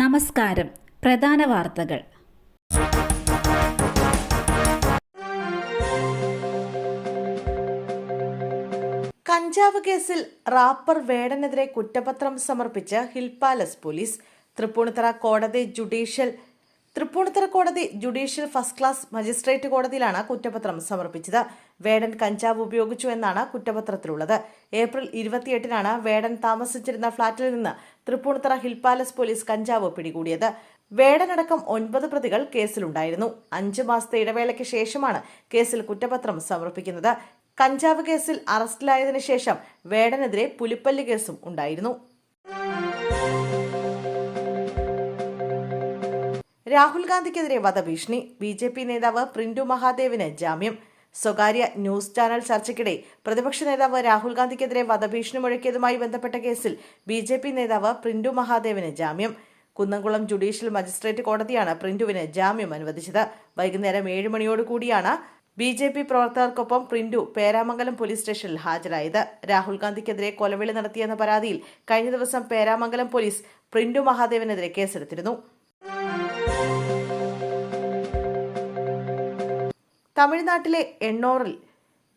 നമസ്കാരം. പ്രധാന വാർത്തകൾ. കഞ്ചാവ് കേസിൽ റാപ്പർ വേടനെതിരെ കുറ്റപത്രം സമർപ്പിച്ച് ഹിൽ പാലസ് പോലീസ്. തൃപ്പൂണിത്തറ കോടതി ജുഡീഷ്യൽ തൃപ്പൂണിത്തറ കോടതി ജുഡീഷ്യൽ ഫസ്റ്റ് ക്ലാസ് മജിസ്ട്രേറ്റ് കോടതിയിലാണ് കുറ്റപത്രം സമർപ്പിച്ചത്. വേടൻ കഞ്ചാവ് ഉപയോഗിച്ചു എന്നാണ് കുറ്റപത്രത്തിലുള്ളത്. ഏപ്രിൽ ഇരുപത്തിയെട്ടിനാണ് വേടൻ താമസിച്ചിരുന്ന ഫ്ളാറ്റിൽ നിന്ന് തൃപ്പൂണിത്തറ ഹിൽ പാലസ് പോലീസ് കഞ്ചാവ് പിടികൂടിയത്. വേടനടക്കം ഒൻപത് പ്രതികൾ കേസിലുണ്ടായിരുന്നു. അഞ്ച് മാസത്തെ ഇടവേളയ്ക്ക് ശേഷമാണ് കേസിൽ കുറ്റപത്രം സമർപ്പിക്കുന്നത്. കഞ്ചാവ് കേസിൽ അറസ്റ്റിലായതിനു ശേഷം വേടനെതിരെ പുലിപ്പല്ല് കേസും ഉണ്ടായിരുന്നു. രാഹുൽ ഗാന്ധിക്കെതിരെ വധഭീഷണി. ബി ജെ പി നേതാവ് പ്രിന്റു മഹാദേവിന് ജാമ്യം. സ്വകാര്യ ന്യൂസ് ചാനൽ ചർച്ചയ്ക്കിടെ പ്രതിപക്ഷ നേതാവ് രാഹുൽ ഗാന്ധിക്കെതിരെ വധഭീഷണി മുഴക്കിയതുമായി ബന്ധപ്പെട്ട കേസിൽ ബി ജെ പി നേതാവ് പ്രിന്റു മഹാദേവിന് ജാമ്യം. കുന്നംകുളം ജുഡീഷ്യൽ മജിസ്ട്രേറ്റ് കോടതിയാണ് പ്രിന്റുവിന് ജാമ്യം അനുവദിച്ചത്. വൈകുന്നേരം ഏഴ് മണിയോടുകൂടിയാണ് ബി ജെ പി പ്രവർത്തകർക്കൊപ്പം പ്രിന്റു പേരാമംഗലം പോലീസ് സ്റ്റേഷനിൽ ഹാജരായത്. രാഹുൽ ഗാന്ധിക്കെതിരെ കൊലവിളി നടത്തിയെന്ന പരാതിയിൽ കഴിഞ്ഞ ദിവസം പേരാമംഗലം പോലീസ് പ്രിന്റു മഹാദേവനെതിരെ കേസെടുത്തിരുന്നു. തമിഴ്നാട്ടിലെ എണ്ണോറിൽ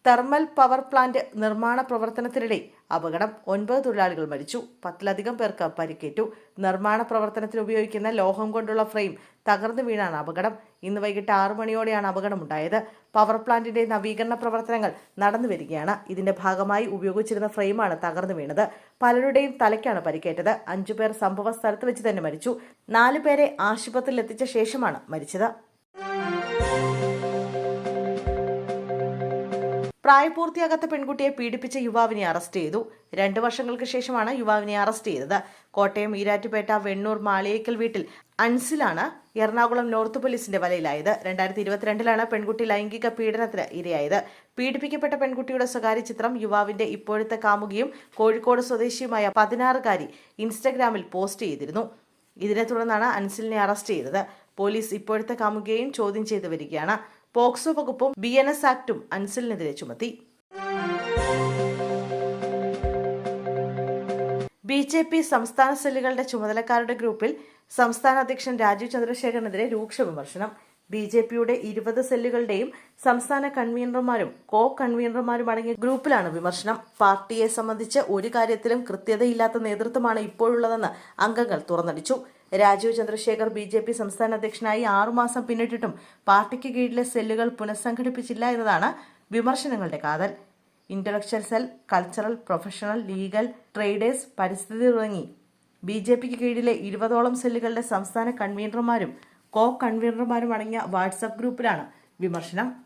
തെർമൽ പവർ പ്ലാന്റ് നിർമ്മാണ പ്രവർത്തനത്തിനിടെ അപകടം. ഒൻപത് തൊഴിലാളികൾ മരിച്ചു. പത്തിലധികം പേർക്ക് പരിക്കേറ്റു. നിർമ്മാണ പ്രവർത്തനത്തിന് ഉപയോഗിക്കുന്ന ലോഹം കൊണ്ടുള്ള ഫ്രെയിം തകർന്നു വീണാണ് അപകടം. ഇന്ന് വൈകിട്ട് ആറു മണിയോടെയാണ് അപകടമുണ്ടായത്. പവർ പ്ലാന്റിന്റെ നവീകരണ പ്രവർത്തനങ്ങൾ നടന്നു വരികയാണ്. ഇതിന്റെ ഭാഗമായി ഉപയോഗിച്ചിരുന്ന ഫ്രെയിമാണ് തകർന്നു വീണത്. പലരുടെയും തലയ്ക്കാണ് പരിക്കേറ്റത്. അഞ്ചു പേർ സംഭവ സ്ഥലത്ത് വെച്ച് തന്നെ മരിച്ചു. നാലു പേരെ ആശുപത്രിയിൽ എത്തിച്ച ശേഷമാണ് മരിച്ചത്. പ്രായപൂർത്തിയാകാത്ത പെൺകുട്ടിയെ പീഡിപ്പിച്ച യുവാവിനെ അറസ്റ്റ് ചെയ്തു. രണ്ടു വർഷങ്ങൾക്ക് ശേഷമാണ് യുവാവിനെ അറസ്റ്റ് ചെയ്തത്. കോട്ടയം ഈരാറ്റുപേട്ട വെണ്ണൂർ മാളിയേക്കൽ വീട്ടിൽ അൻസിലാണ് എറണാകുളം നോർത്ത് പോലീസിന്റെ വലയിലായത്. രണ്ടായിരത്തി ഇരുപത്തിരണ്ടിലാണ് പെൺകുട്ടി ലൈംഗിക പീഡനത്തിന് ഇരയായത്. പീഡിപ്പിക്കപ്പെട്ട പെൺകുട്ടിയുടെ സ്വകാര്യ ചിത്രം യുവാവിന്റെ ഇപ്പോഴത്തെ കാമുകിയും കോഴിക്കോട് സ്വദേശിയുമായ പതിനാറുകാരി ഇൻസ്റ്റഗ്രാമിൽ പോസ്റ്റ് ചെയ്തിരുന്നു. ഇതിനെ തുടർന്നാണ് അൻസിലിനെ അറസ്റ്റ് ചെയ്തത്. പോലീസ് ഇപ്പോഴത്തെ കാമുകിയെയും ചോദ്യം ചെയ്തു വരികയാണ്. പോക്സോ വകുപ്പും ബി എൻ എസ് ആക്ടും അൻസലിനെതിരെ ചുമത്തി. ബി ജെ പി സംസ്ഥാന സെല്ലുകളുടെ ചുമതലക്കാരുടെ ഗ്രൂപ്പിൽ സംസ്ഥാന അധ്യക്ഷൻ രാജീവ് ചന്ദ്രശേഖരനെതിരെ രൂക്ഷ വിമർശനം. ബി ജെ പിയുടെ ഇരുപത് സെല്ലുകളുടെയും സംസ്ഥാന കൺവീനർമാരും കോ കൺവീനർമാരും അടങ്ങിയ ഗ്രൂപ്പിലാണ് വിമർശനം. പാർട്ടിയെ സംബന്ധിച്ച് ഒരു കാര്യത്തിലും കൃത്യതയില്ലാത്ത നേതൃത്വമാണ് ഇപ്പോഴുള്ളതെന്ന് അംഗങ്ങൾ തുറന്നടിച്ചു. Rajeev Chandrasekhar B J P സംസ്ഥാന അധ്യക്ഷനായി ആറുമാസം പിന്നിട്ടിട്ടും പാർട്ടിക്ക് കീഴിലെ സെല്ലുകൾ പുനഃസംഘടിപ്പിച്ചില്ല എന്നതാണ് വിമർശനങ്ങളുടെ കാതൽ. Intellectual cell cultural professional legal traders പരിസ്ഥിതി തുടങ്ങി. ബി ജെ പിക്ക് കീഴിലെ ഇരുപതോളം സെല്ലുകളുടെ സംസ്ഥാന കൺവീനർമാരും കോ കൺവീനർമാരും അടങ്ങിയ വാട്സപ്പ് ഗ്രൂപ്പിലാണ് വിമർശനം.